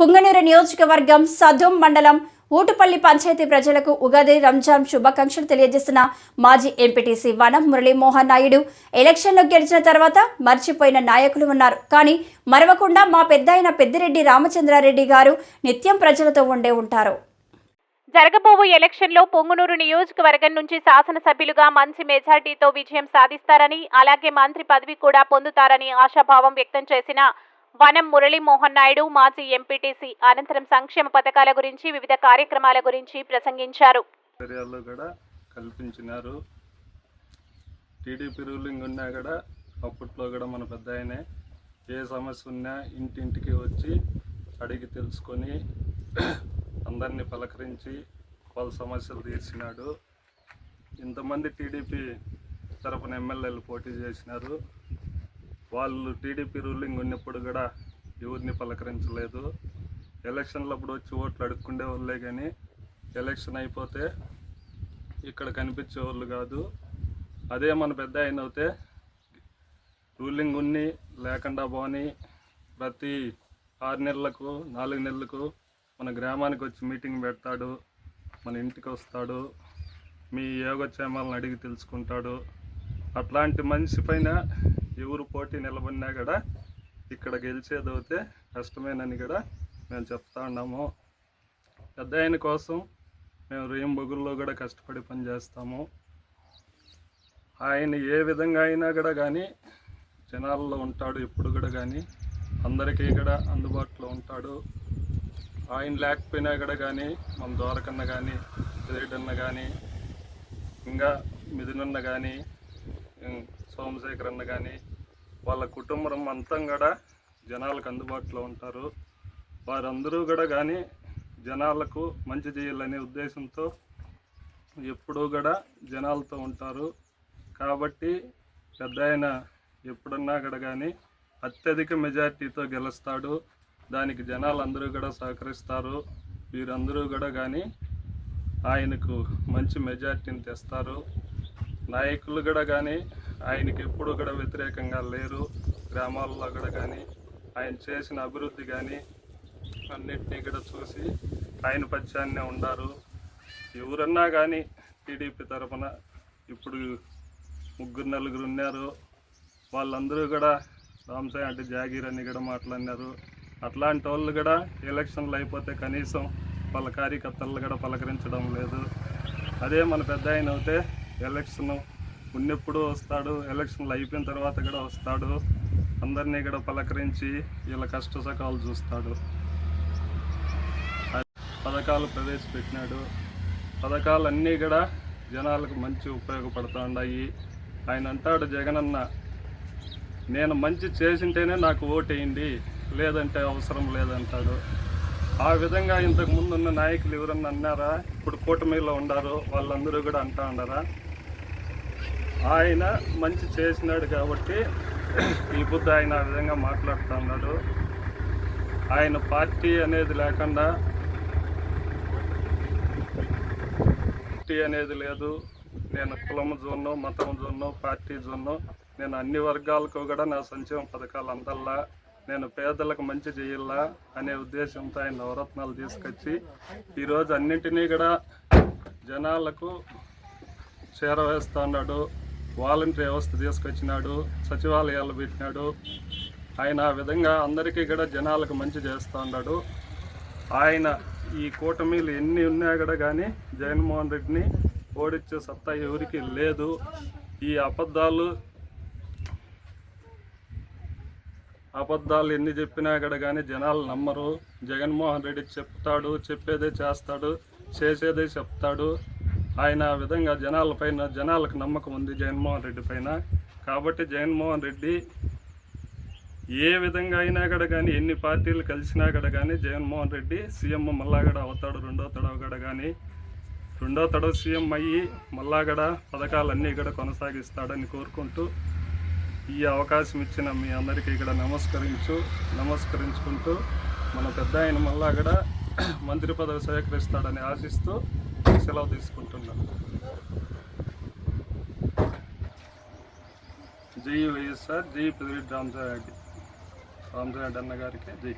పుంగనూరు నియోజకవర్గం సదుం మండలం ఊటుపల్లి పంచాయతీ ప్రజలకు ఉగాది రంజాన్ శుభాకాంక్షలు తెలియజేసిన మాజీ ఎంపీటీసీ వనం మురళీమోహన్ నాయుడు. ఎలక్షన్లో గెలిచిన తర్వాత మర్చిపోయిన నాయకులు ఉన్నారు. కానీ మరవకుండా మా పెద్దాయన పెద్దిరెడ్డి రామచంద్రారెడ్డి గారు నిత్యం ప్రజలతో ఉండే ఉంటారు. జరగబోవు ఎలక్షన్లో పొంగునూరు నియోజకవర్గం నుంచి శాసనసభ్యులుగా మంచి మెజార్టీతో విజయం సాధిస్తారని అలాగే మంత్రి పదవి కూడా పొందుతారని ఆశాభావం వ్యక్తం చేసిన వనం మురళీమోహన్ నాయుడు మాజీ ఎంపీటీసీ అనంతరం సంక్షేమ పథకాల గురించి వివిధ కార్యక్రమాల గురించి ప్రసంగించారు. కూడా కల్పించినారు. టీడీపీ రూలింగ్ ఉన్నా కూడా అప్పట్లో కూడా మన పెద్ద ఆయనే ఏ సమస్య ఉన్నా ఇంటింటికి వచ్చి అడిగి తెలుసుకొని అందరినీ పలకరించి వాళ్ళ సమస్యలు తీర్చినాడు. ఇంతమంది టీడీపీ తరపున ఎమ్మెల్యేలు పోటీ చేసినారు. వాళ్ళు టీడీపీ రూలింగ్ ఉన్నప్పుడు కూడా ఎవరిని పలకరించలేదు. ఎలక్షన్లప్పుడు వచ్చి ఓట్లు అడుక్కుండే వాళ్ళే కానీ ఎలక్షన్ అయిపోతే ఇక్కడ కనిపించే వాళ్ళు కాదు. అదే మన పెద్ద ఆయన అయితే రూలింగ్ ఉన్ని లేకుండా పోని ప్రతి ఆరు నెలలకు నాలుగు నెలలకు మన గ్రామానికి వచ్చి మీటింగ్ పెడతాడు మన ఇంటికి వస్తాడు మీ యోగక్షేమాలను అడిగి తెలుసుకుంటాడు. అట్లాంటి మనిషి పైన ఎవరు పోటీ నిలబడినా కూడా ఇక్కడ గెలిచేదవుతే కష్టమేనని కూడా మేము చెప్తా ఉన్నాము. పెద్ద ఆయన కోసం మేము రేం బొగుల్లో కూడా కష్టపడి పనిచేస్తాము ఆయన ఏ విధంగా అయినా కూడా కానీ జనాల్లో ఉంటాడు ఎప్పుడు కూడా కానీ అందరికీ కూడా అందుబాటులో ఉంటాడు. ఆయన లేకపోయినా కూడా కానీ మన ద్వారకన్న కానీ పెదిరెడ్డన్న కానీ ఇంకా మిథునన్న కానీ సోమశేఖర్ అన్న కానీ వాళ్ళ కుటుంబం అంతా కూడా జనాలకు అందుబాటులో ఉంటారు. వారందరూ కూడా కానీ జనాలకు మంచి చేయాలనే ఉద్దేశంతో ఎప్పుడూ కూడా జనాలతో ఉంటారు. కాబట్టి పెద్ద ఆయన ఎప్పుడన్నా కూడా కానీ అత్యధిక మెజార్టీతో గెలుస్తాడు. దానికి జనాలు అందరూ కూడా సహకరిస్తారు. వీరందరూ కూడా కానీ ఆయనకు మంచి మెజార్టీని తెస్తారు. నాయకులు కూడా కానీ ఆయనకి ఎప్పుడు కూడా వ్యతిరేకంగా లేరు. గ్రామాల్లో కూడా కానీ ఆయన చేసిన అభివృద్ధి కానీ అన్నింటినీ కూడా చూసి ఆయన పక్షాన్నే ఉండారు. ఎవరన్నా కానీ టీడీపీ తరఫున ఇప్పుడు ముగ్గురు నలుగురు ఉన్నారు. వాళ్ళందరూ కూడా రామసాయి అంటే జాగీర్ అని కూడా మాట్లాడినారు. అట్లాంటి వాళ్ళు కూడా ఎలక్షన్లు అయిపోతే కనీసం వాళ్ళ కార్యకర్తలు కూడా పలకరించడం లేదు. అదే మన పెద్ద ఆయన అయితే ఎలక్షన్ ఉన్నెప్పుడు వస్తాడు ఎలక్షన్లు అయిపోయిన తర్వాత కూడా వస్తాడు. అందరినీ కూడా పలకరించి వీళ్ళ కష్ట సుఖాలు చూస్తాడు. పథకాలు ప్రవేశపెట్టినాడు. పథకాలు అన్నీ కూడా జనాలకు మంచి ఉపయోగపడుతూ ఉన్నాయి ఆయన అంటాడు జగనన్న నేను మంచి చేసింటేనే నాకు ఓటేయండి. లేదంటే అవసరం లేదంటాడు. ఆ విధంగా ఇంతకు ముందున్న నాయకులు ఎవరన్నా అన్నారా? ఇప్పుడు కూటమిలో ఉండారు? వాళ్ళందరూ కూడా అంటా ఉండరా? ఆయన మంచి చేసినాడు కాబట్టి ఈ బుద్ధ ఆయన ఆ విధంగా మాట్లాడుతున్నాడు ఆయన పార్టీ అనేది లేకుండా పార్టీ అనేది లేదు. నేను కులం జోన్ను మతం జోన్ను పార్టీ జోన్ను నేను అన్ని వర్గాలకు కూడా నా సంక్షేమ పథకాలు అందల్లా నేను పేదలకు మంచి చేయాలా అనే ఉద్దేశంతో ఆయన నవరత్నాలు తీసుకొచ్చి ఈరోజు అన్నింటినీ కూడా జనాలకు చేరవేస్తున్నాడు వాలంటీర్ వ్యవస్థ తీసుకొచ్చినాడు సచివాలయాలు పెట్టినాడు. ఆయన ఆ విధంగా అందరికీ కూడా జనాలకు మంచి చేస్తూ ఉన్నాడు. ఆయన ఈ కూటమిలు ఎన్ని ఉన్నా కూడా కానీ జగన్మోహన్ రెడ్డిని ఓడించే సత్తా ఎవరికి లేదు. ఈ అబద్ధాలు అబద్ధాలు ఎన్ని చెప్పినా కూడా కానీ జనాలు నమ్మరు. జగన్మోహన్ రెడ్డి చెప్తాడు చెప్పేదే చేస్తాడు చేసేదే చెప్తాడు. ఆయన ఆ విధంగా జనాల పైన జనాలకు నమ్మకం ఉంది జగన్మోహన్ రెడ్డి పైన. కాబట్టి జగన్మోహన్ రెడ్డి ఏ విధంగా అయినా కూడా కానీ ఎన్ని పార్టీలు కలిసినా కూడా కానీ జగన్మోహన్ రెడ్డి సీఎం మళ్ళా కూడా అవుతాడు రెండో తడవ కూడా కానీ. రెండో తడవ సీఎం అయ్యి మళ్ళా కూడా పథకాలన్నీ కూడా కొనసాగిస్తాడని కోరుకుంటూ ఈ అవకాశం ఇచ్చిన మీ అందరికీ ఇక్కడ నమస్కరించు నమస్కరించుకుంటూ మన పెద్ద ఆయన మళ్ళా కూడా మంత్రి పదవి స్వీకరిస్తాడని ఆశిస్తూ సెలవు తీసుకుంటున్నాను జై వైఎస్ఆర్ జై పెదిరెడ్డి రామసారెడ్డి రామసారెడ్డి అన్న గారికి జై.